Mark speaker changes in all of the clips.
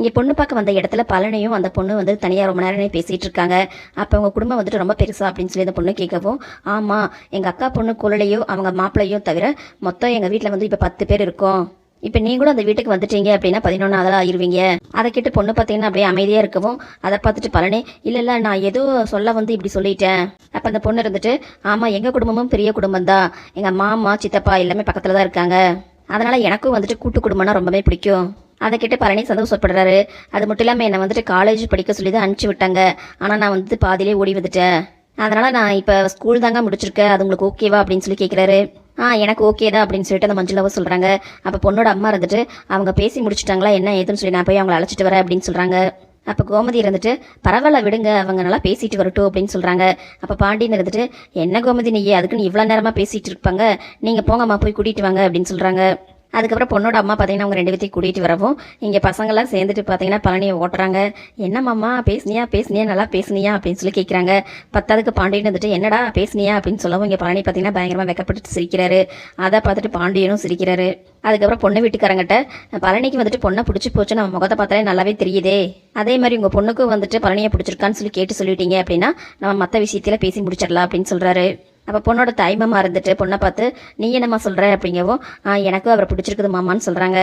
Speaker 1: இங்கே பொண்ணு பார்க்க வந்த இடத்துல பழனியும் அந்த பொண்ணு வந்து தனியாக ரொம்ப நேரம் பேசிகிட்டு இருக்காங்க. அப்போ அவங்க குடும்பம் வந்துட்டு ரொம்ப பெருசா அப்படின்னு சொல்லி அந்த பொண்ணு கேட்கவும் ஆமாம் எங்கள் அக்கா பொண்ணு குழலையோ அவங்க மாப்பிள்ளையோ தவிர மொத்தம் எங்கள் வீட்டில் வந்து இப்போ பத்து பேர் இருக்கோம். இப்போ நீங்களும் அந்த வீட்டுக்கு வந்துட்டீங்க அப்படின்னா பதினொன்றாவது ஆயிருவீங்க. அதை கேட்டு பொண்ணு பார்த்தீங்கன்னா அப்படியே அமைதியாக இருக்கவும் அதை பார்த்துட்டு பழனி இல்லை இல்லை நான் ஏதோ சொல்ல வந்து இப்படி சொல்லிட்டேன். அப்போ அந்த பொண்ணு இருந்துட்டு ஆமாம் எங்கள் குடும்பமும் பெரிய குடும்பம் தான். எங்கள் மாமா சித்தப்பா எல்லாமே பக்கத்தில் தான் இருக்காங்க. அதனால் எனக்கும் வந்துட்டு கூட்டு குடும்பம்னா ரொம்பவே பிடிக்கும். அதை கேட்டு பழனி சந்தோஷப்படுறாரு. அது மட்டும் இல்லாமல் என்னை வந்துட்டு காலேஜ் படிக்க சொல்லி தான் அனுப்பிச்சி விட்டாங்க. ஆனால் நான் வந்து பாதியிலே ஓடி வந்துட்டேன். அதனால் நான் இப்போ ஸ்கூல் தாங்க முடிச்சிருக்கேன். அது உங்களுக்கு ஓகேவா அப்படின்னு சொல்லி கேட்குறாரு ஆ எனக்கு ஓகே தான் அப்படின்னு சொல்லிட்டு அந்த மஞ்சுளாவை சொல்கிறாங்க அப்போ பொண்ணோட அம்மா இருந்துட்டு அவங்க பேசி முடிச்சிட்டாங்களா என்ன ஏதுன்னு சொல்லி நான் போய் அவங்கள அழைச்சிட்டு வரேன் அப்படின்னு சொல்கிறாங்க அப்போ கோமதி இருந்துட்டு பரவாயில்ல விடுங்க அவங்க நல்லா பேசிட்டு வரட்டும் அப்படின்னு சொல்கிறாங்க அப்போ பாண்டியன் இருந்துட்டு என்ன கோமதி நீ அதுக்குன்னு இவ்வளோ நேரமாக பேசிகிட்டு இருப்பாங்க. நீங்கள் போங்கம்மா போய் கூட்டிகிட்டு வாங்க அப்படின்னு சொல்கிறாங்க அதுக்கப்புறம் பொண்ணோட அம்மா பார்த்தீங்கன்னா அவங்க ரெண்டு பேர்த்தையும் கூட்டிகிட்டு வரவும் இங்கே பசங்களாம் சேர்ந்துட்டு பார்த்தீங்கன்னா பழனியை ஓட்டுறாங்க. என்னம்மாம்மா பேசுனியா? பேசுனியா? நல்லா பேசுனியா? அப்படின்னு சொல்லி கேட்குறாங்க பத்தாவதுக்கு பாண்டியன் வந்துட்டு என்னடா பேசுனியா? அப்படின்னு சொல்லவும் இங்கே பழனி பார்த்தீங்கன்னா பயங்கரமாக வெக்கப்பட்டு சிரிக்கிறாரு. அதை பார்த்துட்டு பாண்டியனும் சிரிக்கிறாரு. அதுக்கப்புறம் பொண்ணு வீட்டுக்காரங்கிட்ட பழனிக்கு வந்துட்டு பொண்ணை பிடிச்சி போச்சு. நம்ம முகத்தை பார்த்தாலே நல்லாவே தெரியுதே. அதே மாதிரி உங்கள் பொண்ணுக்கும் வந்துட்டு பழனியை பிடிச்சிருக்கான்னு சொல்லி கேட்டு சொல்லிட்டீங்க அப்படின்னா நம்ம மற்ற விஷயத்தில் பேசி முடிச்சிடலாம் அப்படின்னு சொல்கிறாரு அப்போ பொண்ணோட தாய்மாமா இருந்துட்டு பொண்ணை பார்த்து நீ என்னம்மா சொல்கிற அப்படிங்கவும் எனக்கும் அவரை பிடிச்சிருக்குது மாமான்னு சொல்கிறாங்க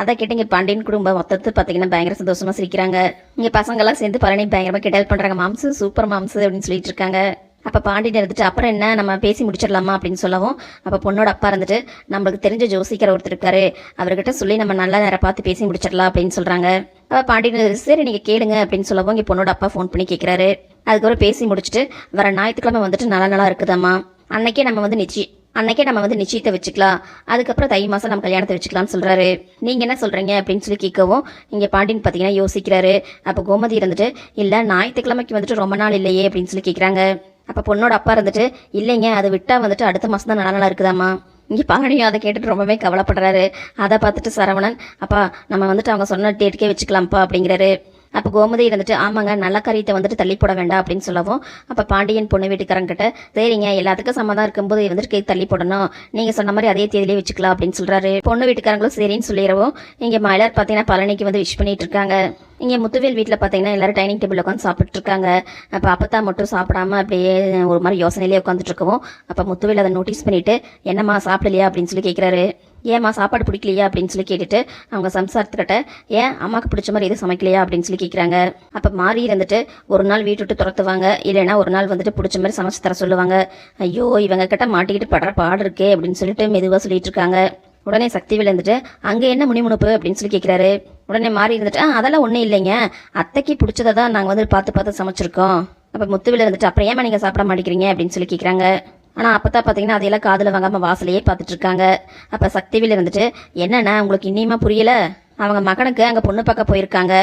Speaker 1: அதை கேட்டு இங்கே பாண்டியன் குடும்பம் மொத்தத்து பார்த்தீங்கன்னா பயங்கர சந்தோஷமாக சிரிக்கிறாங்க. இங்கே பசங்கள்லாம் சேர்ந்து பழனி பயங்கரமாக கிண்டல் பண்ணுறாங்க மாம்சு சூப்பர் மாம்சு அப்படின்னு சொல்லிட்டு இருக்காங்க. அப்போ பாண்டியன் இருந்துட்டு அப்புறம் என்ன? நம்ம பேசி முடிச்சிடலாமா? அப்படின்னு சொல்லவும் அப்போ பொண்ணோட அப்பா இருந்துட்டு நம்மளுக்கு தெரிஞ்ச ஜோசிக்கிற ஒருத்தர் இருக்காரு. அவர்கிட்ட சொல்லி நம்ம நல்ல நேரம் பார்த்து பேசி முடிச்சிடலாம் அப்படின்னு சொல்கிறாங்க அப்போ பாண்டியன் சரி நீங்கள் கேளுங்க அப்படின்னு சொல்லவும் இங்கே பொண்ணோட அப்பா ஃபோன் பண்ணி கேட்குறாரு அதுக்கப்புறம் பேசி முடிச்சுட்டு வர ஞாயிற்றுக்கிழமை வந்துட்டு நல்லா நல்லா இருக்குதாம்மா. அன்னைக்கே நம்ம வந்து நிச்சயம் அன்னைக்கே நம்ம வந்து நிச்சயத்தை வச்சுக்கலாம். அதுக்கப்புறம் தை மாதம் நம்ம கல்யாணத்தை வச்சுக்கலாம்னு சொல்கிறாரு நீங்கள் என்ன சொல்கிறீங்க அப்படின்னு சொல்லி கேட்கவும் இங்கே பாண்டியன் பார்த்தீங்கன்னா யோசிக்கிறாரு. அப்போ கோமதி இருந்துட்டு இல்லை ஞாயிற்றுக்கிழமைக்கு வந்துட்டு ரொம்ப நாள் இல்லையே அப்படின்னு சொல்லி கேட்குறாங்க அப்போ பொண்ணோட அப்பா இருந்துட்டு இல்லைங்க அதை விட்டா வந்துட்டு அடுத்த மாதம் தான் நல்லா நல்லா இருக்குதாம்மா. இங்கே பாண்டியும் அதை கேட்டுட்டு ரொம்பவே கவலைப்படுறாரு. அதை பார்த்துட்டு சரவணன் அப்பா நம்ம வந்துட்டு அவங்க சொன்ன டேட்டுக்கே வச்சுக்கலாம்ப்பா அப்படிங்கிறாரு. அப்போ கோமதி இருந்துட்டு ஆமாங்க நல்ல காரியத்தை வந்துட்டு தள்ளி போட வேண்டாம் அப்படின்னு சொல்லவும் அப்போ பாண்டியன் பொண்ணு வீட்டுக்காரங்கிட்ட சரிங்க எல்லாத்துக்கும் சம்மதம் இருக்கும்போது வந்துட்டு கேக் தள்ளி போடணும். நீங்கள் சொன்ன மாதிரி அதே தேதியிலே வச்சுக்கலாம் அப்படின்னு சொல்கிறாரு பொண்ணு வீட்டுக்காரங்களும் சரின்னு சொல்லிடுவோம் இங்கே மலர் பார்த்தீங்கன்னா பழனிக்கு வந்து விஷ் பண்ணிட்டு இருக்காங்க. இங்கே முத்துவேல் வீட்டில் பார்த்தீங்கன்னா எல்லாரும் டைனிங் டேபிள் உட்காந்து சாப்பிட்டு இருக்காங்க. அப்போ அப்பத்தா மட்டும் சாப்பிடாம அப்படியே ஒரு மாதிரி யோசனையிலே உட்காந்துட்டு இருக்கவும் அப்போ முத்துவேல் அதை நோட்டீஸ் பண்ணிட்டு என்னம்மா சாப்பிடலையா அப்படின்னு சொல்லி கேட்குறாரு ஏம்மா சாப்பாடு பிடிக்கலையா அப்படின்னு சொல்லி கேட்டுட்டு அவங்க சம்சாரத்துக்கிட்ட ஏன் அம்மாவுக்கு பிடிச்ச மாதிரி எதுவும் சமைக்கலையா? அப்படின்னு சொல்லி கேட்குறாங்க அப்போ மாறி இருந்துட்டு ஒரு நாள் வீட்டு விட்டு துரத்துவாங்க. இல்லைன்னா ஒரு நாள் வந்துட்டு பிடிச்ச மாதிரி சமைச்சு தர சொல்லுவாங்க. ஐயோ இவங்க கிட்ட மாட்டிக்கிட்டு படுற பாடு இருக்கே அப்படின்னு சொல்லிட்டு மெதுவாக சொல்லிட்டு இருக்காங்க. உடனே சக்தி விழுந்துட்டு அங்கே என்ன முனிமுணுப்பு அப்படின்னு சொல்லி கேட்குறாரு உடனே மாறி இருந்துட்டு அதெல்லாம் ஒன்றும் இல்லைங்க. அத்தைக்கு பிடிச்சதை தான் நாங்கள் வந்து பார்த்து பார்த்து சமைச்சிருக்கோம். அப்போ முத்துவில் இருந்துட்டு அப்புறம் ஏமா நீங்கள் சாப்பிட மாட்டேங்கிறீங்க? அப்படின்னு சொல்லி கேட்குறாங்க ஆனால் அப்போ தான் பார்த்தீங்கன்னா அதையெல்லாம் காதில் வாங்காமல் வாசலையே பார்த்துட்டு இருக்காங்க அப்போ சக்திவேல் இருந்துட்டு என்னென்ன உங்களுக்கு இன்னியுமா புரியலை? அவங்க மகனுக்கு அங்கே பொண்ணு பார்க்க போயிருக்காங்க.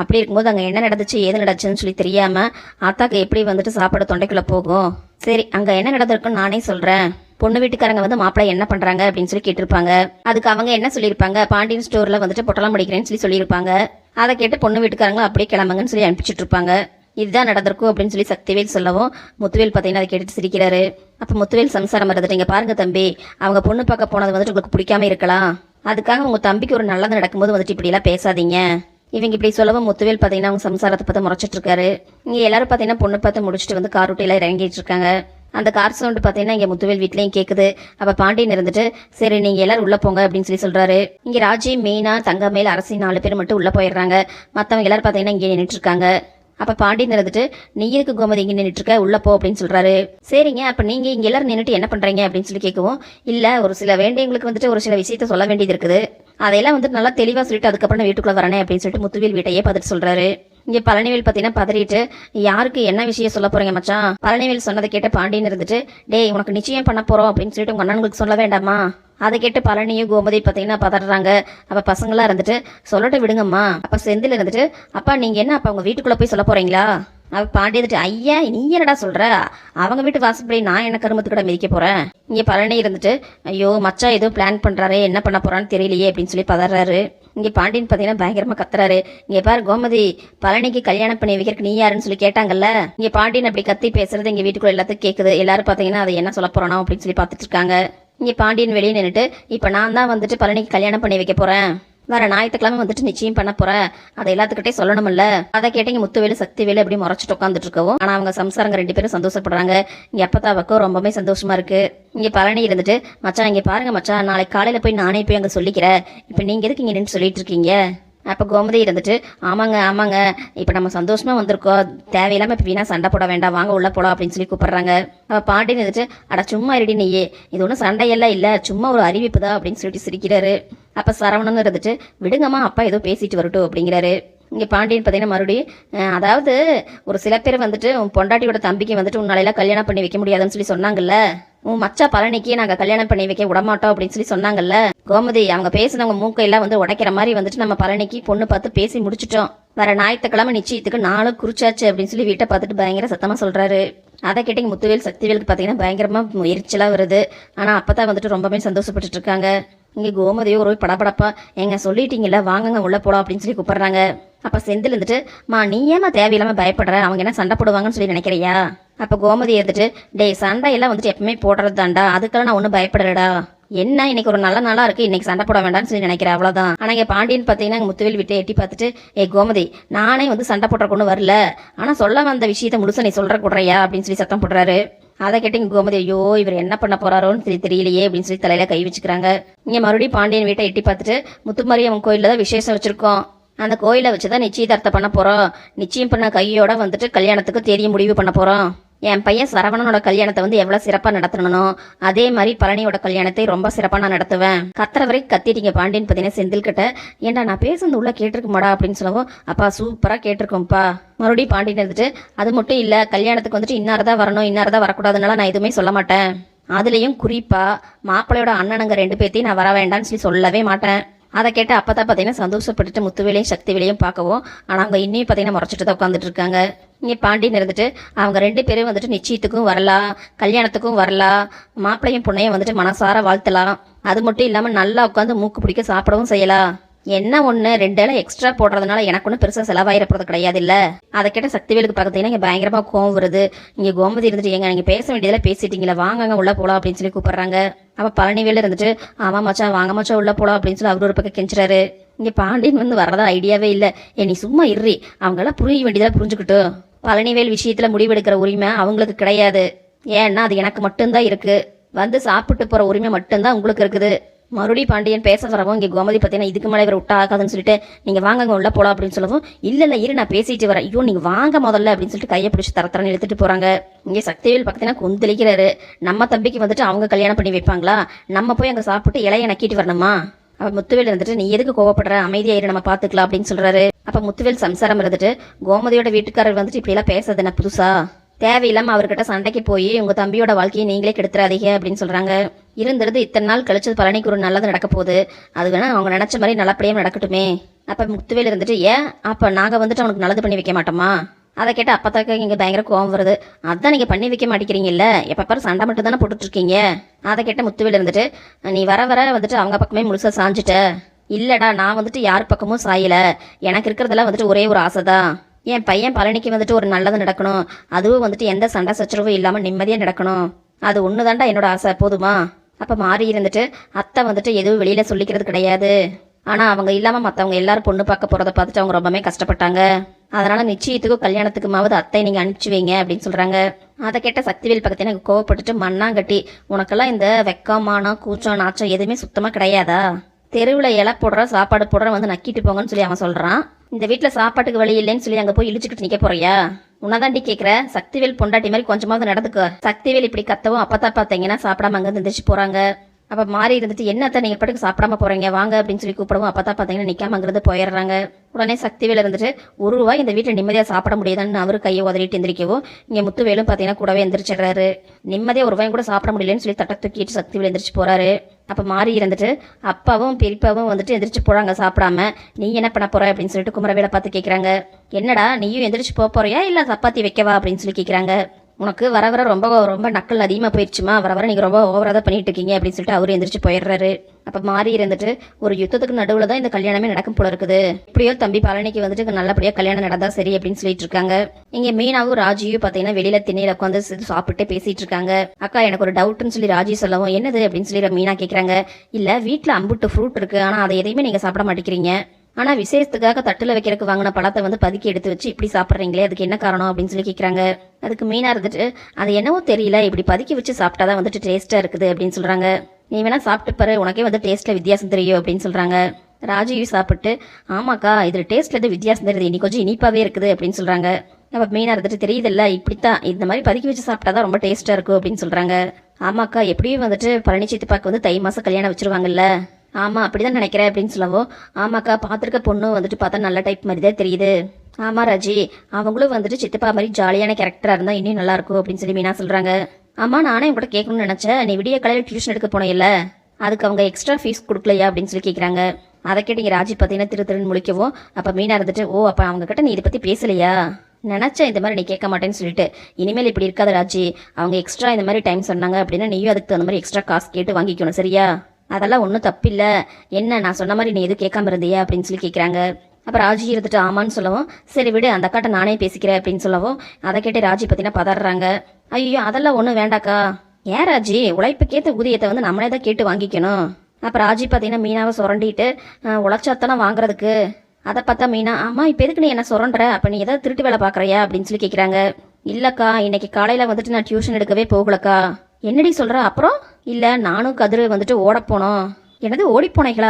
Speaker 1: அப்படி இருக்கும்போது அங்கே என்ன நடந்துச்சு ஏது நடந்துச்சுன்னு சொல்லி தெரியாமல் ஆத்தாக்கு எப்படி வந்துட்டு சாப்பாடு தொண்டைக்குள்ளே போகும்? சரி அங்கே என்ன நடந்திருக்குன்னு நானே சொல்கிறேன் பொண்ணு வீட்டுக்காரங்க வந்து மாப்பிள்ளை என்ன பண்றாங்க? அப்படின்னு சொல்லி கேட்டிருப்பாங்க. அதுக்கு அவங்க என்ன சொல்லியிருப்பாங்க? பாண்டியன் ஸ்டோர்ல வந்துட்டு பொட்டலம் படிக்கிறேன்னு சொல்லி சொல்லியிருப்பாங்க. அதை கேட்டு பொண்ணு வீட்டுக்காரங்களும் அப்படியே கிளம்புங்கன்னு சொல்லி அனுப்பிச்சிட்டு இருப்பாங்க இதுதான் நடந்திருக்கும் அப்படின்னு சொல்லி சக்திவேல் சொல்லவும் முத்துவேல் பார்த்தீங்கன்னா அதை கேட்டுட்டு சிரிக்கிறாரு. அப்போ முத்துவேல் சம்சாரம் வருது நீங்க பாருங்க தம்பி. அவங்க பொண்ணு பார்க்க போனது வந்துட்டு உங்களுக்கு பிடிக்காம இருக்கலாம். அதுக்காக உங்க தம்பிக்கு ஒரு நல்லது நடக்கும்போது வந்துட்டு இப்படிலாம் பேசாதீங்க. இவங்க இப்படி சொல்லவும் முத்துவேல் பார்த்தீங்கன்னா அவங்க சம்சாரத்தை பார்த்து முறைச்சிட்டு இருக்காரு. இங்க எல்லாரும் பார்த்தீங்கன்னா பொண்ணு பார்த்து முடிச்சுட்டு வந்து கார் விட்டு எல்லாம் இறங்கிட்டு இருக்காங்க. அந்த கார் சவுண்டு பார்த்தீங்கன்னா இங்கே முத்துவேல் வீட்லேயும் கேட்குது அப்போ பாண்டியன் இருந்துட்டு சரி நீங்கள் எல்லாரும் உள்ளே போங்க அப்படின்னு சொல்லி சொல்கிறாரு இங்கே ராஜி மீனா தங்கமேல் அரசி நாலு பேர் மட்டும் உள்ளே போயிடுறாங்க. மற்றவங்க எல்லாரும் பார்த்தீங்கன்னா இங்கே நின்றுட்டு இருக்காங்க. அப்போ பாண்டியன் இருந்துட்டு நீ இருக்கு கோமதி இங்கே நின்றுட்டு இருக்க உள்ளே போ அப்படின்னு சொல்கிறாரு சரிங்க. அப்போ நீங்கள் இங்கே எல்லாரும் நின்றுட்டு என்ன பண்ணுறீங்க அப்படின்னு சொல்லி கேட்கவும் இல்லை ஒரு சில வேண்டியவங்களுக்கு வந்துட்டு ஒரு சில விஷயத்த சொல்ல வேண்டியது இருக்குது. அதையெல்லாம் வந்துட்டு நல்லா தெளிவாக சொல்லிட்டு அதுக்கப்புறம் நான் வீட்டுக்குள்ளே வரேனே அப்படின்னு சொல்லிட்டு முத்துவேல் வீட்டையே பார்த்துட்டு சொல்கிறாரு இங்கே பழனிவேல் பார்த்தீங்கன்னா பதறிட்டு யாருக்கு என்ன விஷயம் சொல்ல போறீங்க மச்சான்? பழனிவேல் சொன்னதை கேட்ட பாண்டியன் இருந்துட்டு டேய் உனக்கு நிச்சயம் பண்ண போறோம் அப்படின்னு சொல்லிட்டு உங்க அண்ணனுங்களுக்கு சொல்ல வேண்டாமா? அதை கேட்டு பழனியும் கோமதி பார்த்தீங்கன்னா பதறாங்க. அப்போ பசங்களாம் இருந்துட்டு சொல்லட்டு விடுங்கம்மா. அப்போ செந்தில் இருந்துட்டு அப்பா நீங்கள் என்ன அப்போ உங்கள் வீட்டுக்குள்ளே போய் சொல்ல போகிறீங்களா அவ பாண்டி இருந்துட்டு ஐயா நீ என்னடா சொல்கிற அவங்க வீட்டு வாசப்படி நான் என்ன கருமத்து கூட மிதிக்க போகிறேன் இங்கே பழனி இருந்துட்டு ஐயோ மச்சா ஏதோ பிளான் பண்ணுறாரு என்ன பண்ண போகிறான்னு தெரியலையே அப்படின்னு சொல்லி பதறாரு. இங்கே பாண்டியன் பார்த்தீங்கன்னா பயங்கரமாக கத்துறாரு. இங்கே பாரு கோமதி பழனிக்கு கல்யாணம் பண்ணி வைக்கிறதுக்கு நீ யாருன்னு சொல்லி கேட்டாங்கல்ல? இங்கே பாண்டியன் அப்படி கத்தி பேசுறது எங்கள் வீட்டுக்குள்ள எல்லாத்துக்கும் கேட்குது எல்லாரும் பார்த்தீங்கன்னா அதை என்ன சொல்ல போகிறோம் அப்படின்னு சொல்லி பார்த்துட்டு இருக்காங்க. இங்கே பாண்டியன் வெளியே நின்றுட்டு இப்போ நான் தான் வந்துட்டு பழனிக்கு கல்யாணம் பண்ணி வைக்க போகிறேன் வர ஞாயிற்றுக்கிழமை வந்துட்டு நிச்சயம் பண்ண போற அதை எல்லாத்துக்கிட்டே சொல்லணும்ல. அதை கேட்டீங்க முத்துவேலு சக்திவேலு அப்படி முறைச்சிட்டு உட்காந்துட்டு இருக்கவும் ஆனா அவங்க சம்சாரங்க ரெண்டு பேரும் சந்தோஷப்படுறாங்க. இங்க எப்பத்தாவுக்கும் ரொம்பவே சந்தோஷமா இருக்கு. இங்க பழனி இருந்துட்டு மச்சான் இங்க பாருங்க மச்சான் நாளைக்கு காலையில போய் நானே போய் அங்க சொல்லிக்கிறேன். இப்ப நீங்க எதுக்கு இங்க நின்று சொல்லிட்டு இருக்கீங்க? அப்போ கோமதி இருந்துட்டு ஆமாங்க ஆமாங்க இப்போ நம்ம சந்தோஷமாக வந்திருக்கோம். தேவையில்லாமல் இப்போ வீணாக சண்டை போட வேண்டாம். வாங்க உள்ளே போலாம் அப்படின்னு சொல்லி கூப்பிட்றாங்க. அப்போ பாண்டி இருந்துட்டு அட சும்மா இருடி நீயே. இது ஒன்றும் சண்டையெல்லாம் இல்லை. சும்மா ஒரு அறிவிப்பு தான் அப்படின்னு சொல்லிட்டு சிரிக்கிறாரு. அப்போ சரவணன் இருந்துட்டு விடுங்கம்மா அப்பா ஏதோ பேசிட்டு வரட்டும் அப்படிங்கிறாரு. இங்கே பாண்டியன் பார்த்தீங்கன்னா மறுபடியும் அதாவது ஒரு சில பேர் வந்துட்டு உன் பொண்டாட்டியோட தம்பிக்கு வந்துட்டு உன்னாலையெல்லாம் கல்யாணம் பண்ணி வைக்க முடியாதுன்னு சொல்லி சொன்னாங்கல்ல. உன் மச்சா பழனிக்கு நாங்கள் கல்யாணம் பண்ணி வைக்க விடமாட்டோம் அப்படின்னு சொல்லி சொன்னாங்கல்ல? கோமதி அவங்க பேசினவங்க மூக்கையெல்லாம் வந்து உடைக்கிற மாதிரி வந்துட்டு நம்ம பழனிக்கு பொண்ணு பார்த்து பேசி முடிச்சிட்டோம். வர ஞாயிற்றுக்கிழமை நிச்சயத்துக்கு நாளும் குறிச்சாச்சு அப்படின்னு சொல்லி வீட்டை பார்த்துட்டு பயங்கர சத்தமா சொல்றாரு. அதை கேட்டீங்க முத்துவேல் சக்திவேலுக்கு பார்த்தீங்கன்னா பயங்கரமா எரிச்சலாக வருது. ஆனால் அப்பதான் வந்துட்டு ரொம்பவே சந்தோஷப்பட்டுட்டு இருக்காங்க. இங்கே கோமதியோ ஒரு படபடப்பா எங்க சொல்லிட்டீங்கல்ல வாங்கங்க உள்ள போலாம் அப்படின்னு சொல்லி கூப்பிடுறாங்க. அப்ப செந்தில் இருந்துட்டு மா நீ ஏமா தேவையில்லாம பயப்படுற? அவங்க என்ன சண்டை போடுவாங்கன்னு சொல்லி நினைக்கிறியா? அப்ப கோமதி இருந்துட்டு டேய் சண்டை எல்லாம் வந்துட்டு எப்பவுமே போடுறது தாண்டா அதுக்கெல்லாம் நான் ஒன்றும் பயப்படுறடா என்ன இன்னைக்கு ஒரு நல்ல நாளா இருக்கு. இன்னைக்கு சண்டை போட வேண்டாம்னு சொல்லி நினைக்கிறேன் அவ்வளவுதான். ஆனா இங்க பாண்டியன் பாத்தீங்கன்னா முத்துவேல் விட்டு எட்டி பார்த்துட்டு ஏ கோமதி நானே வந்து சண்டை போடுற கொண்டு வரல. ஆனா சொல்ல வந்த விஷயத்த முழுசா நீ சொல்ற கூடுறியா அப்படின்னு சொல்லி சத்தம் போடுறாரு. அதை கேட்டு இங்க கோமதி ஐயோ இவர் என்ன பண்ண போறாரோன்னு தெரிய தெரியலையே அப்படின்னு சொல்லி தலையில கை வச்சுக்கிறாங்க. இங்க மறுபடியும் பாண்டியன் வீட்டை எட்டி பார்த்துட்டு முத்துமாரியம்மன் கோயிலில் தான் விசேஷம் வச்சிருக்கோம். அந்த கோயிலை வச்சுதான் நிச்சயதார்த்தம் பண்ண போறோம். நிச்சயம் பண்ண கையோட வந்துட்டு கல்யாணத்துக்கு தேதிய முடிவு பண்ண போறோம். என் பையன் சரவணனோட கல்யாணத்தை வந்து எவ்வளவு சிறப்பா நடத்தணும் அதே மாதிரி பழனியோட கல்யாணத்தை ரொம்ப சிறப்பா நான் நடத்துவேன். கத்துற வரைக்கும் கத்திட்டீங்க பாண்டியன் பார்த்தீங்கன்னா செந்தில் கிட்ட. ஏன்டா நான் பேசுனது உள்ள கேட்டிருக்குமாடா அப்படின்னு சொல்லவும் அப்பா சூப்பரா கேட்டிருக்கோம்ப்பா மறுபடியும் பாண்டியன் இருந்துட்டு அது மட்டும் இல்ல கல்யாணத்துக்கு வந்துட்டு இன்னாரதான் வரணும் இன்னாரதான் வரக்கூடாதுனால நான் எதுவுமே சொல்ல மாட்டேன். அதுலயும் குறிப்பா மாப்பிள்ளையோட அண்ணனுங்க ரெண்டு பேர்த்தையும் நான் வர வேண்டாம்னு சொல்லி சொல்லவே மாட்டேன். அதை கேட்டு அப்போ தான் பார்த்தீங்கன்னா சந்தோஷப்பட்டுட்டு முத்துவேலையும் சக்தி வேலையும் பார்க்கவும் ஆனால் அவங்க இன்னும் பார்த்தீங்கன்னா முறைச்சிட்டு தான் உட்காந்துட்டு இருக்காங்க. இங்கே பாண்டியன் இருந்துட்டு அவங்க ரெண்டு பேரும் வந்துட்டு நிச்சயத்துக்கும் வரலாம் கல்யாணத்துக்கும் வரலாம் மாப்பிள்ளையும் பொண்ணையும் வந்துட்டு மனசார வாழ்த்தலாம் அது மட்டும் இல்லாமல் நல்லா உட்காந்து மூக்கு பிடிக்க சாப்பிடவும் செய்யலாம் என்ன ஒன்று ரெண்டு இலை எக்ஸ்ட்ரா போடுறதுனால எனக்கு ஒன்றும் பெருசாக செலவாயிரப்படுறது கிடையாது இல்லை அதை கேட்ட சக்திவேலுக்கு பார்த்தீங்கன்னா இங்கே பயங்கரமாக கோவம் வருது. இங்கே கோமதி இருந்துட்டு எங்க நீங்கள் பேச வேண்டியதில் பேசிட்டீங்களா வாங்கங்க உள்ளே போலாம் அப்படின்னு சொல்லி கூப்பிட்றாங்க. அப்போ பழனிவேலு இருந்துட்டு ஆமா மச்சான் வாங்க மச்சான் உள்ளே போலாம் அப்படின்னு சொல்லி அவர் ஒரு பக்கம் கெஞ்சுறாரு. இங்கே பாண்டியன் வந்து வரதான் ஐடியாவே இல்லை. ஏ நீ சும்மா இறி அவங்களாம் புரிய வேண்டியதெல்லாம் புரிஞ்சுக்கிட்டும். பழனிவேல் விஷயத்தில் முடிவெடுக்கிற உரிமை அவங்களுக்கு கிடையாது. ஏன்னா அது எனக்கு மட்டும்தான் இருக்கு. வந்து சாப்பிட்டு போற உரிமை மட்டும்தான் உங்களுக்கு இருக்குது. மறுபடி பாண்டியன் பேச வரவும் இங்கே கோமதி பார்த்தீங்கன்னா இதுக்கு மேலே இவர் விட்டா ஆகாதுன்னு சொல்லிட்டு நீங்கள் வாங்க உள்ள போலாம் அப்படின்னு சொல்லவும் இல்லை இல்லை இரு நான் பேசிட்டு வரேன். ஐயோ நீங்கள் வாங்க முதல்ல அப்படின்னு சொல்லிட்டு கையை பிடிச்சி தரத்தரன்னு எடுத்துட்டு போகிறாங்க இங்கே சக்திவேல் பார்த்தீங்கன்னா கொந்தளிக்கிறாரு. நம்ம தம்பிக்கு வந்துட்டு அவங்க கல்யாணம் பண்ணி வைப்பாங்களா? நம்ம போய் அங்கே சாப்பிட்டு இலையை நக்கிட்டு வரணுமா? அப்ப முத்துவேல் இருந்துட்டு நீ எதுக்கு கோவப்படுற? அமைதியாயிரு நம்ம பார்த்துக்கலாம் அப்படின்னு சொல்கிறாரு அப்போ முத்துவேல் சம்சாரம் இருந்துட்டு கோமதியோட வீட்டுக்காரர் வந்துட்டு இப்படிலாம் பேசுறது என்ன புதுசா? தேவையில்லாமல் அவர்கிட்ட சண்டைக்கு போய் உங்கள் தம்பியோட வாழ்க்கையை நீங்களே கெடுத்துறாதீங்க அப்படின்னு சொல்கிறாங்க இருந்திருந்து இத்தனை நாள் கழிச்சது பழனிக்கு ஒரு நல்லது நடக்க போகுது. அது வேணால் அவங்க நினச்ச மாதிரி நல்லபடியாக நடக்கட்டுமே. அப்போ முத்துவேல் இருந்துட்டு ஏன்? அப்போ நாங்கள் வந்துட்டு அவனுக்கு நல்லது பண்ணி வைக்க மாட்டோமா? அதை கேட்டு அப்பத்தாக்க இங்கே பயங்கர கோவம் வருது. அதான் நீங்கள் பண்ணி வைக்க மாட்டேங்கிறீங்கல்ல? எப்போ பாரு சண்டை மட்டும் தானே போட்டுட்ருக்கீங்க அதை கேட்ட முத்துவேல் இருந்துட்டு நீ வர வர வந்துட்டு அவங்க பக்கமே முழுசாக சாஞ்சிட்ட. இல்லடா நான் வந்துட்டு யார் பக்கமும் சாயல. எனக்கு இருக்கிறதெல்லாம் வந்துட்டு ஒரே ஒரு ஆசை தான் என் பையன் பழனிக்கு வந்துட்டு ஒரு நல்லது நடக்கணும். அதுவும் வந்துட்டு எந்த சண்டை சச்சரவும் இல்லாம நிம்மதியா நடக்கணும். அது ஒண்ணுதான்டா என்னோட ஆசை போதுமா? அப்ப மாறி இருந்துட்டு அத்தை வந்துட்டு எதுவும் வெளியில சொல்லிக்கிறது கிடையாது. ஆனா அவங்க இல்லாம மத்தவங்க எல்லாரும் பொண்ணு பார்க்க போறத பார்த்துட்டு அவங்க ரொம்பவே கஷ்டப்பட்டாங்க. அதனால நிச்சயத்துக்கும் கல்யாணத்துக்குமாவது அத்தை நீங்க அனுப்பிச்சு வைங்க அப்படின்னு சொல்றாங்க. அதை கேட்ட சக்திவேல் பக்கத்துல எனக்கு கோவப்பட்டுட்டு மண்ணாங்கட்டி உனக்கெல்லாம் இந்த வெக்கம் கூச்சம் நாச்சம் எதுவுமே சுத்தமா கிடையாதா? தெருவில் இலை போடுற சாப்பாடு போடுற வந்து நக்கிட்டு போங்கன்னு சொல்லி அவன் சொல்கிறான் இந்த வீட்டில் சாப்பாட்டுக்கு வழி இல்லைன்னு சொல்லி அங்கே போய் இழிச்சுக்கிட்டு நிற்க போறியா? உன்னதாண்டி கேட்குற சக்திவேல் பொண்டாட்டி மாதிரி கொஞ்சமாவது நடந்துக்கோ. சக்திவேல் இப்படி கத்தவும் அப்பத்தா பார்த்தீங்கன்னா சாப்பிடாம அங்கே எந்திரிச்சு போகிறாங்க அப்ப மாறி இருந்துட்டு என்னத்த நீங்க பாட்டுக்கு சாப்பிடாம போறீங்க? வாங்க அப்படின்னு சொல்லி கூப்பிடவும் அப்பதான் பாத்தீங்கன்னா நிக்காம அங்கிருந்து போயிடுறாங்க. உடனே சக்திவேல இருந்துட்டு ஒரு ரூபாய் இந்த வீட்டுல நிம்மதியா சாப்பிட முடியாதுன்னு அவரு கையை உதறிட்டு எந்திரிக்கவும் இங்க முத்துவேலும் பாத்தீங்கன்னா கூடவே எந்திரிச்சிடுறாரு. நிம்மதியா ஒரு ரூபாயும் கூட சாப்பிட முடியலன்னு சொல்லி தட்டை தூக்கிட்டு சக்திவேல் எந்திரிச்சு போறாரு. அப்ப மாறி இருந்துட்டு அப்பாவும் பெரியப்பாவும் வந்துட்டு எந்திரிச்சு போறாங்க சாப்பிடாம. நீ என்ன பண்ண போற? அப்படின்னு சொல்லிட்டு குமரவேலை பார்த்து கேக்குறாங்க. என்னடா நீயும் எந்திரிச்சு போக போறியா? இல்ல சப்பாத்தி வைக்கவா? அப்படின்னு சொல்லி கேக்குறாங்க. உனக்கு வர வர ரொம்ப ரொம்ப நக்கல் அதிகமாக போயிடுச்சுமா? வர வர நீங்கள் ரொம்ப ஓவராக தான் பண்ணிட்டு இருக்கீங்க அப்படின்னு சொல்லிட்டு அவரு எந்திரிச்சு போயிடுறாரு. அப்போ மாறி இருந்துட்டு ஒரு யுத்தத்துக்கு நடுவில் தான் இந்த கல்யாணமே நடக்கும் போல இருக்குது. இப்படியோ தம்பி பழனிக்கு வந்துட்டு நல்லபடியாக கல்யாணம் நடந்தா சரி அப்படின்னு சொல்லிட்டு இருக்காங்க. இங்கே மீனாவும் ராஜியும் பார்த்தீங்கன்னா வெளியில திண்ணையில உட்காந்து சாப்பிட்டு பேசிட்டு இருக்காங்க. அக்கா எனக்கு ஒரு டவுட்னு சொல்லி ராஜி சொல்லவும் என்னது? அப்படின்னு சொல்லி மீனா கேட்குறாங்க இல்லை வீட்டில் அம்புட்டு ஃப்ரூட் இருக்கு. ஆனால் அதை எதையுமே நீங்கள் சாப்பிட மாட்டேங்கிறீங்க. ஆனா விசேஷத்துக்காக தட்டுல வைக்கிறதுக்கு வாங்கின பழத்தை வந்து பதுக்கி எடுத்து வச்சு இப்படி சாப்பிட்றீங்களே அதுக்கு என்ன காரணம் அப்படின்னு சொல்லி கேட்குறாங்க அதுக்கு மீனா இருந்துட்டு அது என்னவோ தெரியல இப்படி பதுக்கி வச்சு சாப்பிட்டாதான் வந்துட்டு டேஸ்டா இருக்குது அப்படின்னு சொல்றாங்க. நீ வேணா சாப்பிட்டு பாரு உனக்கே வந்து டேஸ்ட்ல வித்தியாசம் தெரியும் அப்படின்னு சொல்றாங்க. ராஜியும் சாப்பிட்டு ஆமாக்கா இதுல டேஸ்ட்ல எது வித்தியாசம் தெரியுது இன்னைக்கு கொஞ்சம் இனிப்பாவே இருக்குது அப்படின்னு சொல்றாங்க. அப்ப மீனா இருந்துட்டு தெரியுதுல்ல இப்படித்தான் இந்த மாதிரி பதுக்கி வச்சு சாப்பிட்டாதான் ரொம்ப டேஸ்டா இருக்கும் அப்படின்னு சொல்றாங்க. ஆமாக்கா எப்படியும் வந்துட்டு பழனி சித்தப்பாக்கு வந்து தை மாசம் கல்யாணம் வச்சிருவாங்கல்ல. ஆமா அப்படிதான் நினைக்கிறேன் அப்படின்னு சொல்லவோ ஆமாக்கா பார்த்துருக்க பொண்ணு வந்துட்டு பார்த்தா நல்ல டைப் மாதிரி தான் தெரியுது. ஆமாம் ராஜி அவங்களும் வந்துட்டு சித்தப்பா மாதிரி ஜாலியான கேரக்டராக இருந்தால் இன்னும் நல்லாயிருக்கும் அப்படின்னு சொல்லி மீனா சொல்கிறாங்க ஆமாம் நானே உங்கள்கிட்ட கேட்கணும்னு நினச்சேன். நீ விடிய காலையில் டியூஷன் எடுக்க போனேல்ல? அதுக்கு அவங்க எக்ஸ்ட்ரா ஃபீஸ் கொடுக்கலையா அப்படின்னு சொல்லி கேட்குறாங்க அதை கேட்டு இங்கே ராஜி பார்த்தீங்கன்னா திரு திருன்னு முழிக்கவும் அப்போ மீனா இருந்துட்டு ஓ அப்போ அவங்க கிட்ட நீ இதை பற்றி பேசலையா? நினச்சேன் இந்த மாதிரி நீ கேட்க மாட்டேன்னு சொல்லிட்டு. இனிமேல் இப்படி இருக்காத ராஜி. அவங்க எக்ஸ்ட்ரா இந்த மாதிரி டைம் சொன்னாங்க அப்படின்னா நீயும் அதுக்கு தகுந்த மாதிரி எக்ஸ்ட்ரா காசு கேட்டு வாங்கிக்கணும் சரியா? அதெல்லாம் ஒன்றும் தப்பில்ல. என்ன நான் சொன்ன மாதிரி நீ எதுவும் கேட்காம இருந்தியா அப்படின்னு சொல்லி கேட்குறாங்க அப்போ ராஜி இருந்துட்டு ஆமான்னு சொல்லவும் சரி விடு அந்த அக்காட்ட நானே பேசிக்கிறேன் அப்படின்னு சொல்லவும் அதை கேட்டு ராஜி பார்த்தீங்கன்னா பதறாங்க. ஐயோ அதெல்லாம் ஒன்றும் வேண்டாக்கா. ஏன் ராஜி? உழைப்புக்கேற்ற ஊதியத்தை வந்து நம்மளே தான் கேட்டு வாங்கிக்கணும். அப்போ ராஜி பார்த்தீங்கன்னா மீனாவை சுரண்டிட்டு "அஹ், உழைச்சாத்தானே வாங்குறதுக்கு. அதை பார்த்தா மீனா ஆமா இப்போ எதுக்கு நீ என்ன சுரண்டுற? அப்போ நீ ஏதாவது திருட்டு வேலை பார்க்குறியா? அப்படின்னு சொல்லி கேட்குறாங்க இல்லைக்கா இன்னைக்கு காலையில் வந்துட்டு நான் டியூஷன் எடுக்கவே போகலக்கா. என்னடி சொல்கிற அப்புறம்? இல்லை நானும் கதிர் வந்துட்டு ஓட போனோம். என்னது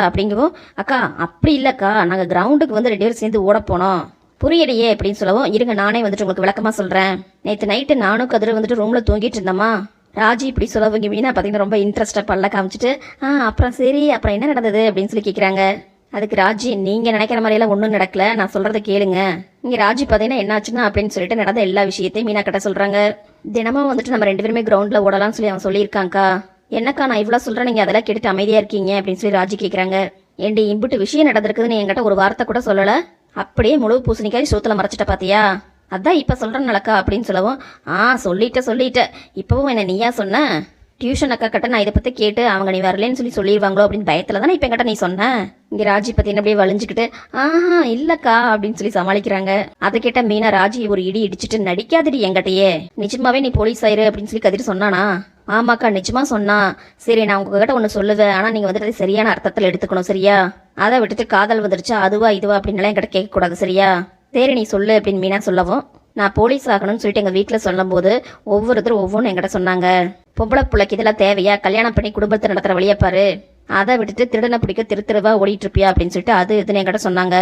Speaker 1: அப்படிங்கவும் அக்கா அப்படி இல்லைக்கா. நாங்கள் கிரவுண்டுக்கு வந்து ரெண்டு பேரும் சேர்ந்து ஓட போனோம். புரியலையே அப்படின்னு சொல்லவும் இருங்க நானே வந்துட்டு உங்களுக்கு விளக்கமாக சொல்கிறேன் நேற்று நைட்டு நானும் கதிர் வந்துட்டு ரூமில் தூங்கிட்டு இருந்தோமா? ராஜி இப்படி சொல்லவங்க மீனா பார்த்தீங்கன்னா ரொம்ப இன்ட்ரெஸ்டாக பல்ல காமிச்சிட்டு ஆ அப்புறம் சரி அப்புறம் என்ன நடந்தது? அப்படின்னு சொல்லி கேட்குறாங்க அதுக்கு ராஜி நீங்கள் நினைக்கிற மாதிரியெல்லாம் ஒன்றும் நடக்கல. நான் சொல்கிறத கேளுங்க. இங்கே ராஜி பார்த்தீங்கன்னா என்னாச்சுன்னா? அப்படின்னு சொல்லிட்டு நடந்த எல்லா விஷயத்தையும் மீனா கிட்ட சொல்கிறாங்க தினமும் வந்துட்டு நம்ம ரெண்டு பேருமே கிரவுண்டில் ஓடலாம்னு சொல்லி அவன் சொல்லியிருக்காங்க்கா என்னக்கா நான் இவ்வளோ சொல்கிறேன் நீங்கள் அதெல்லாம் கேட்டுட்டு அமைதியாக இருக்கீங்க அப்படின்னு சொல்லி ராஜி கேட்குறாங்க ஏண்டி இம்புட்டு விஷயம் நடந்திருக்குதுன்னு என்கிட்ட ஒரு வார்த்தை கூட சொல்லலை. அப்படியே முழு பூசணிக்காய் சோத்தில் மறைச்சிட்ட பார்த்தியா அதான் இப்போ சொல்கிறேன் நடக்கா அப்படின்னு சொல்லவும் ஆ சொல்லிட்ட சொல்லிட்ட இப்போவும் என்ன நீயா சொன்ன? டியூஷன் அக்கா கிட்ட நான் இதை பற்றி கேட்டு அவங்க நீ வரலன்னு சொல்லி சொல்லிடுவாங்களோ அப்படின்னு பயத்தில் தானே இப்போ என்கிட்ட நீ சொன்னேன் இங்கே ராஜி பற்றி அப்படியே வளைஞ்சிக்கிட்டு ஆஹா இல்லைக்கா அப்படின்னு சொல்லி சமாளிக்கிறாங்க. அதை கேட்ட மீனா ராஜி ஒரு இடி இடிச்சிட்டு நடிக்காதடி என்கிட்டயே. நிஜமாவே நீ போலீஸ் ஆயிரு அப்படின்னு சொல்லி கதிட்டு சொன்னானா? ஆமாக்கா நிஜமா சொன்னா. சரி நான் உங்ககிட்ட ஒன்று சொல்லுவேன். ஆனால் நீங்கள் வந்துட்டு அதை சரியான அர்த்தத்தில் எடுத்துக்கணும் சரியா? அதை விட்டுட்டு காதல் வந்துடுச்சா அதுவா இதுவா அப்படின்னு என்கிட்ட கேட்கக்கூடாது சரியா? சரி நீ சொல்லு அப்படின்னு மீனா சொல்லவும் நான் போலீஸ் ஆகணும்னு சொல்லிட்டு எங்கள் வீட்டில் சொல்லும்போது ஒவ்வொருத்தரும் ஒவ்வொன்றும் என்கிட்ட சொன்னாங்க. பொம்பளை பிள்ளைக்கு இதெல்லாம் தேவையா? கல்யாணம் பண்ணி குடும்பத்தை நடத்துகிற வழியை பாரு. அதை விட்டுட்டு திருடனை பிடிக்க திரு திருவா ஓடிட்டு இருப்பியா அப்படின்னு சொல்லிட்டு அது இதுன்னு என்கிட்ட சொன்னாங்க.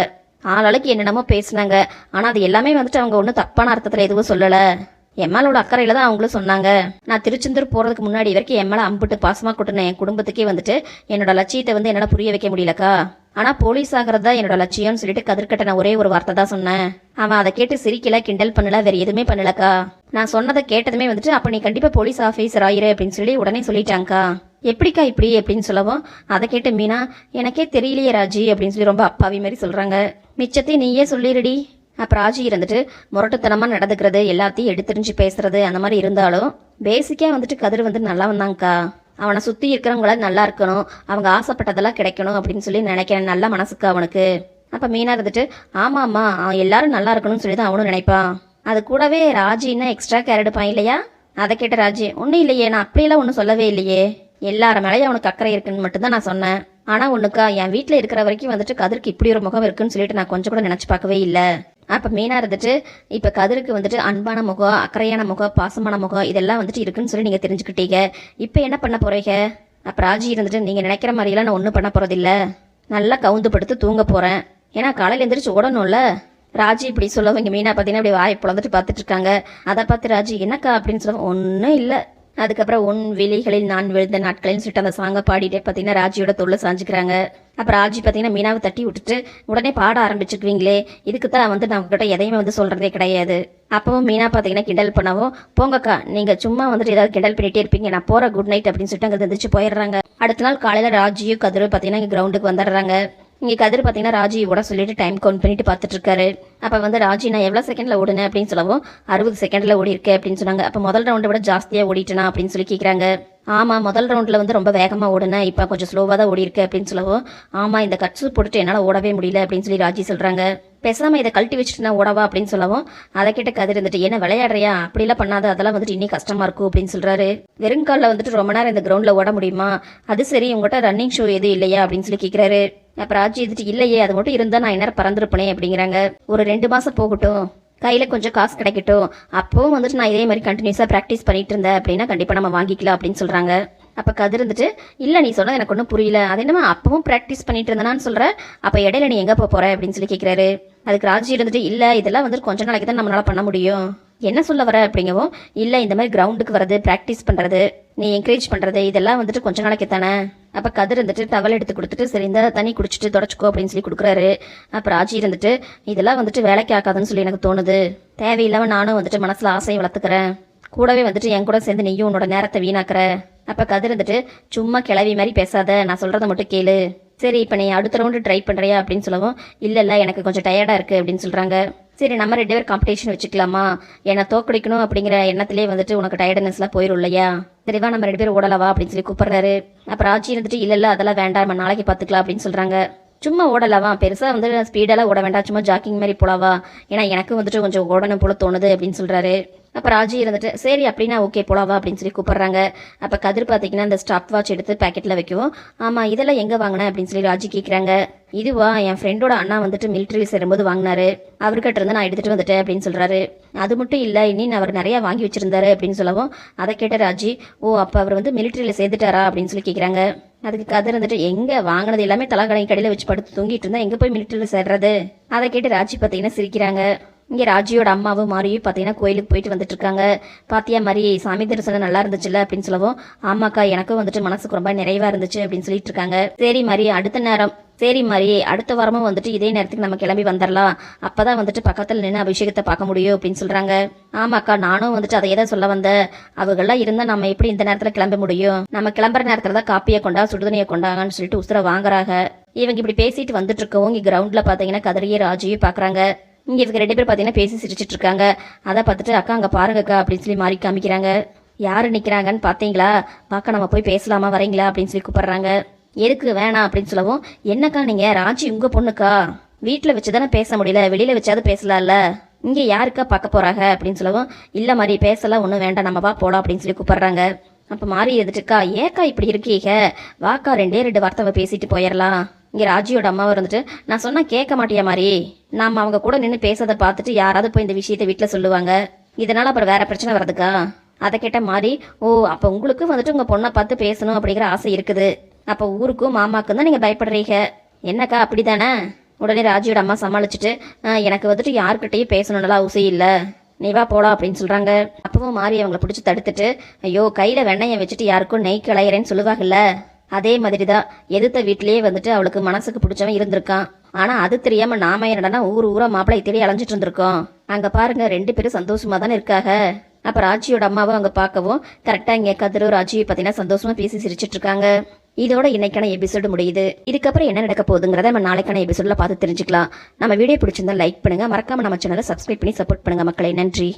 Speaker 1: ஆளாளுக்கு என்னென்னமோ பேசுனாங்க. ஆனால் அது எல்லாமே வந்துட்டு அவங்க ஒன்றும் தப்பான அர்த்தத்தில் எதுவும் சொல்லலை. எம்மாலோட அக்கறையில தான் அவங்களும் சொன்னாங்க. நான் திருச்செந்தூர் போறதுக்கு முன்னாடி வரைக்கும் எம்மால அம்பிட்டு பாசமா கொட்டின என் குடும்பத்துக்கே வந்துட்டு என்னோட லட்சியத்தை வந்து என்னால புரிய வைக்க முடியலக்கா. ஆனா போலீஸ் ஆகிறது தான் என்னோட லட்சியம்னு சொல்லிட்டு கதிர்கிட்ட நான் ஒரே ஒரு வார்த்தை தான் சொன்னேன். அவன் அதை கேட்டு சிரிக்கல கிண்டல் பண்ணல வேற எதுவுமே பண்ணலக்கா. நான் சொன்னதை கேட்டதுமே வந்துட்டு அப்ப நீ கண்டிப்பா போலீஸ் ஆஃபீஸர் ஆயிரு அப்படின்னு சொல்லி உடனே சொல்லிட்டாங்கக்கா எப்படிக்கா இப்படி அப்படின்னு சொல்லவும் அதை கேட்டு மீனா எனக்கே தெரியலையே ராஜி அப்படின்னு சொல்லி ரொம்ப அப்பாவி மாதிரி சொல்றாங்க. மிச்சத்தையும் நீயே சொல்லிடுடி அப்புறம் ராஜி இருந்துட்டு முரட்டுத்தனமாக நடந்துக்கிறது எல்லாத்தையும் எடுத்துரிஞ்சு பேசுறது அந்த மாதிரி இருந்தாலும் பேசிக்காக வந்துட்டு கதிர் வந்து நல்லா வந்தாங்கக்கா அவனை சுற்றி இருக்கிறவங்கள நல்லா இருக்கணும் அவங்க ஆசைப்பட்டதெல்லாம் கிடைக்கணும் அப்படின்னு சொல்லி நினைக்கிறேன் நல்ல மனசுக்கு அவனுக்கு. அப்போ மீனா இருந்துட்டு ஆமாம் ஆமா எல்லாரும் நல்லா இருக்கணும்னு சொல்லி தான் அவனும் நினைப்பான் அது கூடவே ராஜின்னா எக்ஸ்ட்ரா கேர் எடுப்பான் இல்லையா? அதை கேட்ட ராஜி ஒன்றும் இல்லையே நான் அப்படியெல்லாம் ஒன்றும் சொல்லவே இல்லையே. எல்லார மேலேயும் அவனுக்கு அக்கறை இருக்குன்னு மட்டும்தான் நான் சொன்னேன். ஆனால் ஒன்றுக்கா என் வீட்டில் இருக்கிற வரைக்கும் வந்துட்டு கதிர்க்கு இப்படி ஒரு முகம் இருக்குன்னு சொல்லிட்டு நான் கொஞ்சம் கூட நினச்சி பார்க்கவே இல்லை. அப்போ மெயினாக இருந்துட்டு இப்போ கதிருக்கு வந்துட்டு அன்பான முகம் அக்கறையான முகம் பாசமான முகம் இதெல்லாம் வந்துட்டு இருக்குன்னு சொல்லி நீங்கள் தெரிஞ்சுக்கிட்டீங்க. இப்போ என்ன பண்ண போறீங்க? அப்போ ராஜி இருந்துட்டு நீங்கள் நினைக்கிற மாதிரியெல்லாம் நான் ஒன்றும் பண்ண போகிறதில்ல நல்லா கவுந்து படுத்து தூங்க போகிறேன் ஏன்னா காலையில் எந்திரிச்சு ஓடணும்ல. ராஜி இப்படி சொல்லவங்க மீனா பார்த்தீங்கன்னா இப்படி வாய் பிளந்துட்டு பார்த்துட்டு இருக்காங்க. அதை பார்த்து ராஜி என்னக்கா? அப்படின்னு சொல்ல ஒன்றும் இல்லை. அதுக்கப்புறம் உன் விழிகளில் நான் விழுந்த நாட்களில் சொல்லிட்டு அந்த சாங்கை பாடிட்டே பார்த்தீங்கன்னா ராஜியோட தொழில் சாஞ்சுக்கிறாங்க. அப்புறம் ராஜி பார்த்தீங்கன்னா மீனாவை தட்டி விட்டுட்டு உடனே பாட ஆரம்பிச்சுக்குவீங்களே இதுக்கு தான் வந்து நான் உங்ககிட்ட எதையுமே வந்து சொல்கிறதே கிடையாது. அப்பவும் மீனா பார்த்தீங்கன்னா கிண்டல் பண்ணவும் போங்கக்கா நீங்கள் சும்மா வந்துட்டு ஏதாவது கிண்டல் பண்ணிட்டே இருப்பீங்க நான் போகிற குட் நைட் அப்படின்னு சொல்லிட்டு அங்கே எந்திரிச்சு போயிடுறாங்க. அடுத்த நாள் காலையில் ராஜியும் கதிரும் பார்த்தீங்கன்னா இங்கே கிரவுண்டுக்கு வந்துடுறாங்க. இங்கே கதிர் பார்த்தீங்கன்னா ராஜி ஓட சொல்லிட்டு டைம் கவுண்ட் பண்ணிட்டு பார்த்துட்டு இருக்காரு அப்போ வந்து ராஜி நான் எவ்வளோ செகண்டில் ஓடுனேன்? அப்படின்னு சொல்லவும் அறுபது செகண்டில் ஓடி இருக்கேன் அப்படின்னு சொன்னாங்க. அப்போ முதல் ரவுண்டை விட ஜாஸ்தியாக ஓடிட்டேனா அப்படின்னு சொல்லி கேட்குறாங்க ஆமாம் முதல் ரவுண்டில் வந்து ரொம்ப வேகமாக ஓடுனேன். இப்போ கொஞ்சம் ஸ்லோவாக தான் ஓடி அப்படின்னு சொல்லவும் ஆமாம் இந்த கட்ஸு போட்டுட்டு என்னால் ஓடவே முடியல அப்படின்னு சொல்லி ராஜி சொல்கிறாங்க பேசாமல் இதை கழட்டி வச்சுட்டு நான் ஓடவா? அப்படின்னு சொல்லவும் அதை கிட்ட கதிர் இருந்துட்டு என்ன விளையாடுறியா? அப்படிலாம் பண்ணாத அதெல்லாம் வந்துட்டு இன்னும் கஷ்டமாக இருக்கும் அப்படின்னு சொல்கிறாரு வெறுங்காலில் வந்துட்டு ரொம்ப நேரம் இந்த கிரவுண்டில் ஓட முடியுமா? அது சரி உங்கள்கிட்ட ரன்னிங் ஷூ எதுவும் இல்லையா? அப்படின்னு சொல்லி கேட்குறாரு அப்போ ராஜி இருந்துட்டு இல்லையே அது மட்டும் இருந்தால் நான் என்ன பறந்துருப்பனே அப்படிங்கிறாங்க. ஒரு ரெண்டு மாதம் போகட்டும். கையில் கொஞ்சம் காசு கிடைக்கட்டும். அப்போவும் வந்துட்டு நான் இதே மாதிரி கண்டினியூஸாக ப்ராக்டிஸ் பண்ணிட்டு இருந்தேன் அப்படின்னா கண்டிப்பாக நம்ம வாங்கிக்கலாம் அப்படின்னு சொல்கிறாங்க அப்போ கதிர் இருந்துட்டு இல்லை நீ சொன்னது எனக்கு ஒன்றும் புரியல. அது என்னமா அப்பவும் ப்ராக்டிஸ் பண்ணிட்டு இருந்தேனான்னு சொல்கிற அப்போ இடையில நீ எங்கே போக போகிற அப்படின்னு சொல்லி கேட்குறாரு அதுக்கு ராஜி இருந்துட்டு இல்லை இதெல்லாம் வந்துட்டு கொஞ்ச நாளைக்கு தான் நம்மளால பண்ண முடியும். என்ன சொல்ல வர? அப்படிங்கவும் இல்லை இந்த மாதிரி கிரவுண்டுக்கு வர்றது ப்ராக்டிஸ் பண்ணுறது நீ என்கரேஜ் பண்ணுறது இதெல்லாம் வந்துட்டு கொஞ்ச நாளைக்கு தானே. அப்போ கதிர் இருந்துட்டு டவல் எடுத்து கொடுத்துட்டு சரி இந்த தண்ணி குடிச்சிட்டு தொடச்சிக்கோ அப்படின்னு சொல்லி கொடுக்குறாரு. அப்போ ராஜி இருந்துட்டு இதெல்லாம் வந்துட்டு வேலைக்கு ஆக்காதுன்னு சொல்லி எனக்கு தோணுது. தேவையில்லாமல் நானும் வந்துட்டு மனசில் ஆசையை வளர்த்துக்கிறேன். கூடவே வந்துட்டு என் கூட சேர்ந்து நீயும் உன்னோட நேரத்தை வீணாக்குற. அப்போ கதிர் இருந்துட்டு சும்மா கிளவி மாதிரி பேசாத. நான் சொல்கிறத மட்டும் கேளு. சரி இப்போ நீ அடுத்த ரவுண்டு ட்ரை பண்ணுறியா அப்படின்னு சொல்லவும் இல்லை இல்லை எனக்கு கொஞ்சம் டயர்டாக இருக்குது அப்படின்னு சொல்கிறாங்க சரி நம்ம ரெண்டு பேர் காம்படிஷன் வச்சுக்கலாமா? என்னை தோக்கடிக்கணும் அப்படிங்கிற எண்ணத்திலே வந்துட்டு உனக்கு டயர்ட்னஸ்லாம் போயிடும் இல்லையா சரிவா நம்ம ரெண்டு பேரும் ஓடலவா அப்படின்னு சொல்லி கூப்பிடுறாரு. அப்புறம் ஆட்சி இருந்துட்டு இல்லை இல்லை அதெல்லாம் வேண்டாம் நம்ம நாளைக்கு பார்த்துக்கலாம் அப்படின்னு சொல்கிறாங்க சும்மா ஓடலாவா பெருசாக வந்து ஸ்பீடெல்லாம் ஓட வேண்டாம் சும்மா ஜாக்கிங் மாதிரி போலாவா ஏன்னா எனக்கு வந்துட்டு கொஞ்சம் ஓடணும் போல தோணுது அப்படின்னு சொல்கிறாரு அப்போ ராஜி இருந்துட்டு சரி அப்படின்னா ஓகே போலாவா அப்படின்னு சொல்லி கூப்பிட்றாங்க. அப்போ கதிர் பார்த்தீங்கன்னா அந்த ஸ்டாப் வாட்ச் எடுத்து பேக்கெட்டில் வைக்கவும் ஆமாம் இதெல்லாம் எங்கே வாங்கினேன் அப்படின்னு சொல்லி ராஜி கேட்குறாங்க இதுவா? என் ஃப்ரெண்டோட அண்ணா வந்துட்டு மிலிட்ரியில் சேரும்போது வாங்கினாரு. அவர்கிட்ட இருந்து நான் எடுத்துகிட்டு வந்துட்டேன் அப்படின்னு சொல்கிறாரு அது மட்டும் இல்லை இன்னும் அவர் நிறையா வாங்கி வச்சுருந்தாரு அப்படின்னு சொல்லவும் அதை கேட்ட ராஜி ஓ அப்போ அவர் வந்து மிலிட்ரியில் சேர்ந்துட்டாரா? அப்படின்னு சொல்லி கேட்குறாங்க அதுக்கு கதிர் வந்துட்டு எங்கே வாங்கினது எல்லாமே தலாக்கடை கடையில் வச்சு படுத்து தூங்கிட்டு இருந்தா எங்கே போய் மிலிட்ரியில் சேர்றது? அதை கேட்டு ராஜி பார்த்தீங்கன்னா சிரிக்கிறாங்க. இங்கே ராஜியோட அம்மாவும் மாறியும் பார்த்தீங்கன்னா கோயிலுக்கு போயிட்டு வந்துட்டு இருக்காங்க பாத்தியா மாதிரி சாமி தரிசனம் நல்லா இருந்துச்சுல்ல அப்படின்னு சொல்லவும் ஆமாக்கா எனக்கும் வந்துட்டு மனசுக்கு ரொம்ப நிறைவா இருந்துச்சு அப்படின்னு சொல்லிட்டு இருக்காங்க சரி மாதிரி அடுத்த நேரம் சரி மாதிரி அடுத்த வாரமும் வந்துட்டு இதே நேரத்துக்கு நம்ம கிளம்பி வந்துடலாம் அப்பதான் வந்துட்டு பக்கத்தில் நின்று அபிஷேகத்தை பார்க்க முடியும் அப்படின்னு சொல்றாங்க. ஆமாக்கா நானும் வந்துட்டு அதை தான் சொல்ல வந்தேன். அவங்களாம் இருந்தா நம்ம எப்படி இந்த நேரத்தில் கிளம்ப முடியும்? நம்ம கிளம்புற நேரத்தில் தான் காப்பியை கொண்டா சுடுதண்ணியை கொண்டாங்கன்னு சொல்லிட்டு உசுர வாங்குறாங்க. இவங்க இப்படி பேசிட்டு வந்துட்டு இருக்கவும் இங்கே கிரவுண்டில் பார்த்தீங்கன்னா கதறியே ராஜியும் பார்க்குறாங்க இங்கே இவங்க ரெண்டு பேர் பார்த்தீங்கன்னா பேசி சிரிச்சிட்டு இருக்காங்க. அதை பார்த்துட்டு அக்கா அங்கே பாருங்கக்கா அப்படின்னு சொல்லி மாறி காமிக்கிறாங்க. யார் நிற்கிறாங்கன்னு பார்த்தீங்களா பார்க்க நம்ம போய் பேசலாமா? வரீங்களா? அப்படின்னு சொல்லி கூப்பிட்றாங்க. எதுக்கு? வேணாம் அப்படின்னு சொல்லவும் என்னக்கா நீங்கள் ராஜி உங்கள் பொண்ணுக்கா? வீட்டில் வச்சு தானே பேச முடியல. வெளியில் வச்சாவது பேசலாம்ல. இங்கே யாருக்கா பார்க்க போகிறாங்க அப்படின்னு சொல்லவும் இல்லை மாதிரி பேசலாம் ஒன்றும் வேண்டாம். நம்ம வா போலாம் அப்படின்னு சொல்லி கூப்பிட்றாங்க. அப்போ மாறி இருந்துட்டுக்கா ஏக்கா இப்படி இருக்கீங்க? வாக்கா ரெண்டே ரெண்டு வார்த்தை பேசிட்டு போயிடலாம் இங்கே ராஜியோட அம்மாவை இருந்துட்டு நான் சொன்னால் கேட்க மாட்டியா மாதிரி நாம் அவங்க கூட நின்று பேசுறதை பார்த்துட்டு யாராவது போய் இந்த விஷயத்தை வீட்டில் சொல்லுவாங்க. இதனால் அப்புறம் வேற பிரச்சனை வர்றதுக்கா? அதை கேட்ட மாதிரி ஓ அப்போ உங்களுக்கு வந்துட்டு உங்கள் பொண்ணை பார்த்து பேசணும் அப்படிங்கிற ஆசை இருக்குது. அப்போ ஊருக்கும் மாமாக்கும் தான் நீங்கள் பயப்படுறீங்க. என்னக்கா அப்படி தானே உடனே ராஜியோட அம்மா சமாளிச்சுட்டு எனக்கு வந்துட்டு யாருக்கிட்டையும் பேசணும்னலாம் அவசியம் இல்லை. நீ வா போடா அப்படின்னு சொல்கிறாங்க அப்பவும் மாறி அவங்களை பிடிச்சி தடுத்துட்டு ஐயோ கையில் வெண்ணையை வச்சுட்டு யாருக்கும் நெய் கலையிறேன்னு சொல்லுவாங்கல்ல அதே மாதிரி தான் எதிர்த்த வீட்லேயே வந்துட்டு அவளுக்கு மனசுக்கு பிடிச்சவன் இருந்திருக்கான். ஆனால் அது தெரியாமல் நாம என்னடனா ஊர் ஊரா மாப்பிள்ளை தேடி அலைஞ்சிட்டு இருந்திருக்கோம். அங்கே பாருங்க ரெண்டு பேரும் சந்தோஷமாக தானே இருக்காங்க. அப்போ ராஜியோட அம்மாவும் அங்கே பார்க்கவும் கரெக்டாக இங்கே கதிரும் ராஜியை பார்த்தீங்கன்னா சந்தோஷமாக பேசி சிரிச்சிட்டு இருக்காங்க. இதோட இன்னைக்கான எபிசோடு முடியுது. இதுக்கப்புறம் என்ன நடக்க போகுதுங்கிறத நம்ம நாளைக்கான எபிசோடில் பார்த்து தெரிஞ்சுக்கலாம். நம்ம வீடியோ பிடிச்சிருந்தா லைக் பண்ணுங்கள் மறக்காமல் நம்ம சேனலை சப்ஸ்கிரைப் பண்ணி சப்போர்ட் பண்ணுங்கள் மக்களை. நன்றி.